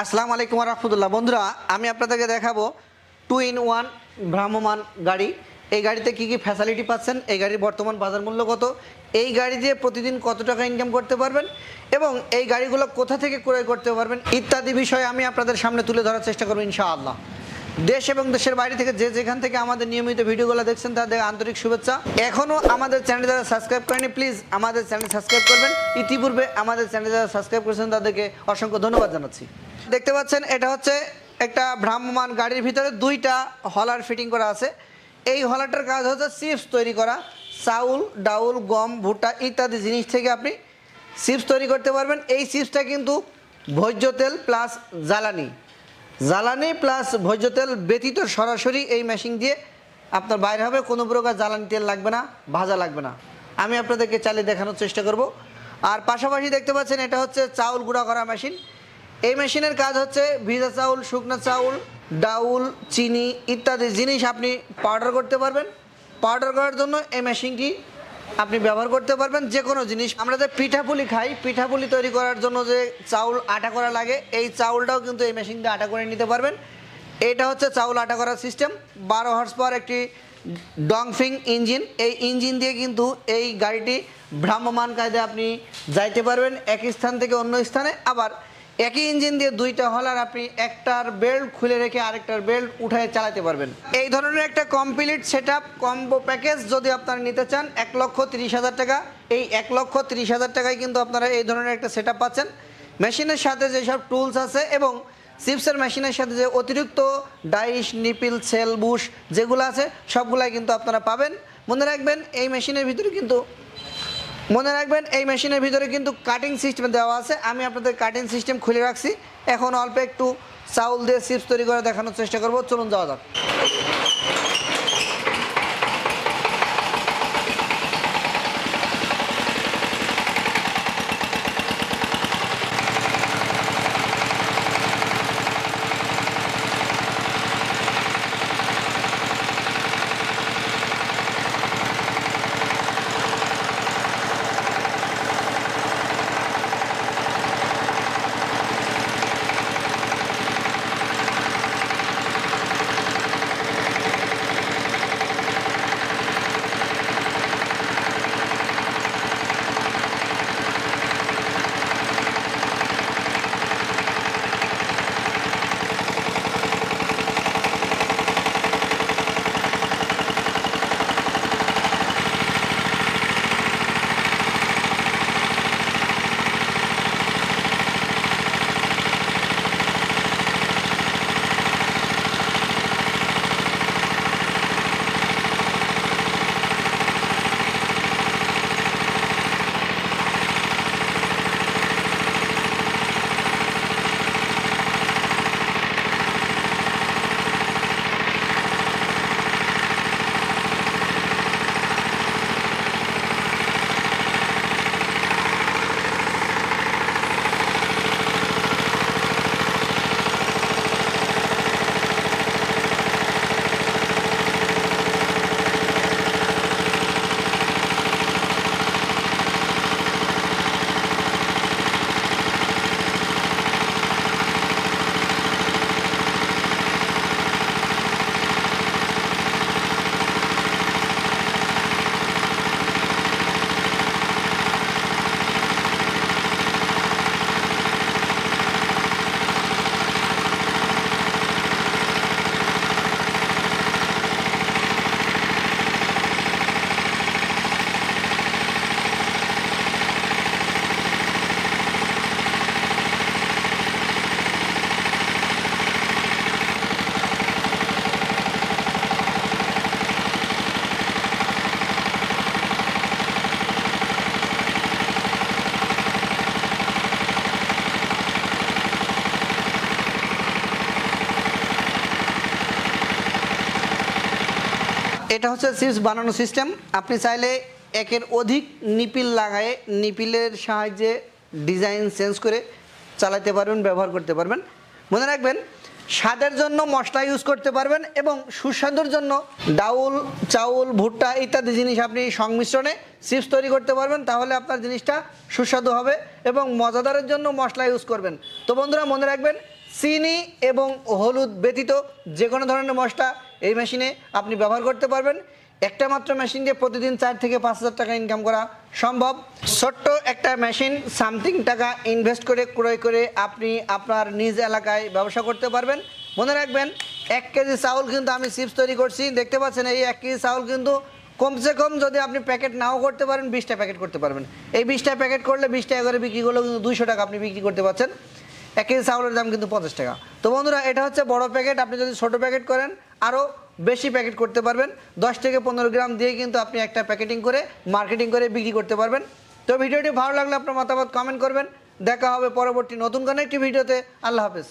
আসসালামু আলাইকুম রহমতুল্লাহ। বন্ধুরা, আমি আপনাদেরকে দেখাবো টু ইন ওয়ান ভ্রাম্যমান গাড়ি। এই গাড়িতে কি কি ফ্যাসিলিটি পাচ্ছেন? এই গাড়ির বর্তমান বাজার মূল্য কত? এই গাড়ি দিয়ে প্রতিদিন কত টাকা ইনকাম করতে পারবেন? এবং এই গাড়িগুলো কোথা থেকে ক্রয় করতে পারবেন? ইত্যাদি বিষয়ে আমি আপনাদের সামনে তুলে ধরার চেষ্টা করব ইনশাআল্লাহ। দেশ এবং দেশের বাইরে থেকে যে যেখান থেকে আমাদের নিয়মিত ভিডিওগুলো দেখছেন, তাদের আন্তরিক শুভেচ্ছা। এখনও আমাদের চ্যানেল যারা সাবস্ক্রাইব করেনি প্লিজ আমাদের চ্যানেল সাবস্ক্রাইব করবেন। ইতিপূর্বে আমাদের চ্যানেল যারা সাবস্ক্রাইব করেছেন, তাদেরকে অসংখ্য ধন্যবাদ জানাচ্ছি। দেখতে পাচ্ছেন, এটা হচ্ছে একটা ভ্রাম্যমান গাড়ির ভিতরে দুইটা হলার ফিটিং করা আছে। এই হলারটার কাজ হচ্ছে চিপস তৈরি করা, চাউল, ডাউল, গম, ভুট্টা ইত্যাদি জিনিস থেকে আপনি চিপস তৈরি করতে পারবেন। এই চিপসটা কিন্তু ভোজ্য তেল প্লাস জ্বালানি। জ্বালানি প্লাস ভোজ্য তেল ব্যতীত সরাসরি এই মেশিন দিয়ে আপনার বাইরে হবে, কোনো প্রকার জ্বালানি তেল লাগবে না, ভাজা লাগবে না। আমি আপনাদেরকে চালিয়ে দেখানোর চেষ্টা করব। আর পাশাপাশি দেখতে পাচ্ছেন, এটা হচ্ছে চাউল গুঁড়া করা মেশিন। এই মেশিনের কাজ হচ্ছে ভিজা চাউল, শুকনো চাউল, ডাউল, চিনি ইত্যাদি জিনিস আপনি পাউডার করতে পারবেন। পাউডার করার জন্য এই মেশিনটি আপনি ব্যবহার করতে পারবেন যে কোনো জিনিস। আমরা যে পিঠাপুলি খাই, পিঠাপুলি তৈরি করার জন্য যে চাউল আটা করা লাগে, এই চাউলটাও কিন্তু এই মেশিন দিয়ে আটা করে নিতে পারবেন। এটা হচ্ছে চাউল আটা করার সিস্টেম বারো হর্স পাওয়ার একটি ডংফিং ইঞ্জিন। এই ইঞ্জিন দিয়ে কিন্তু এই গাড়িটি ভ্রাম্যমান কায়দে আপনি যাইতে পারবেন। এক স্থান থেকে অন্য স্থানে। আবার একই ইঞ্জিন দিয়ে দুইটা হলার আপনি একটার বেল্ট খুলে রেখে আরেকটার বেল্ট উঠায় চালাতে পারবেন। এই ধরনের একটা কমপ্লিট সেট কম্বো প্যাকেজ যদি আপনারা নিতে চান, এক লক্ষ তিরিশ হাজার টাকা। এই এক লক্ষ তিরিশ হাজার টাকায় কিন্তু আপনারা এই ধরনের একটা সেট পাচ্ছেন। মেশিনের সাথে যেসব টুলস আছে এবং চিপসের মেশিনের সাথে যে অতিরিক্ত ডাইস নিপিল, সেল, বুশ যেগুলো আছে, সবগুলাই কিন্তু আপনারা পাবেন। মনে রাখবেন, এই মেশিনের ভিতরে কিন্তু মনে রাখবেন, এই মেশিনের ভিতরে কিন্তু কাটিং সিস্টেম দেওয়া আছে। আমি আপনাদের কাটিং সিস্টেম খুলে রাখছি। এখন অল্প একটু চাউল দিয়ে চিপস তৈরি করে দেখানোর চেষ্টা করব। চলুন যাওয়া যাক। এটা হচ্ছে চিপস বানানো সিস্টেম। আপনি চাইলে একের অধিক নিপিল লাগায়ে নিপিলের সাহায্যে ডিজাইন চেঞ্জ করে চালাতে পারবেন, ব্যবহার করতে পারবেন। মনে রাখবেন, স্বাদের জন্য মশলা ইউজ করতে পারবেন এবং সুস্বাদুর জন্য ডাউল, চাউল, ভুট্টা ইত্যাদি জিনিস আপনি সংমিশ্রণে চিপস তৈরি করতে পারবেন, তাহলে আপনার জিনিসটা সুস্বাদু হবে এবং মজাদারের জন্য মশলা ইউজ করবেন। তো বন্ধুরা, মনে রাখবেন, চিনি এবং হলুদ ব্যতীত যে কোনো ধরনের মশলা এই মেশিনে আপনি ব্যবহার করতে পারবেন। একটা মাত্র মেশিন দিয়ে প্রতিদিন চার থেকে পাঁচ হাজার টাকা ইনকাম করা সম্ভব। ছোট্ট একটা মেশিন সামথিং টাকা ইনভেস্ট করে, ক্রয় করে আপনি আপনার নিজ এলাকায় ব্যবসা করতে পারবেন। মনে রাখবেন, এক কেজি চাউল কিন্তু আমি চিপস তৈরি করছি। দেখতে পাচ্ছেন, এই এক কেজি চাউল কিন্তু কমসে কম যদি আপনি প্যাকেট নাও করতে পারেন, বিশটা প্যাকেট করতে পারবেন। এই বিশটা প্যাকেট করলে বিশ টাকা করে বিক্রি করলেও কিন্তু দুইশো টাকা আপনি বিক্রি করতে পারছেন। এক কেজি চাউলের দাম কিন্তু পঞ্চাশ টাকা। তো বন্ধুরা, এটা হচ্ছে বড় প্যাকেট আপনি যদি ছোট প্যাকেট করেন আরও বেশি প্যাকেট করতে পারবেন। দশ থেকে পনেরো গ্রাম দিয়ে কিন্তু আপনি একটা প্যাকেটিং করে মার্কেটিং করে বিক্রি করতে পারবেন। তো ভিডিওটি ভালো লাগলে আপনার মতামত কমেন্ট করবেন। দেখা হবে পরবর্তী নতুন কোনো একটি ভিডিওতে। আল্লাহ হাফেজ।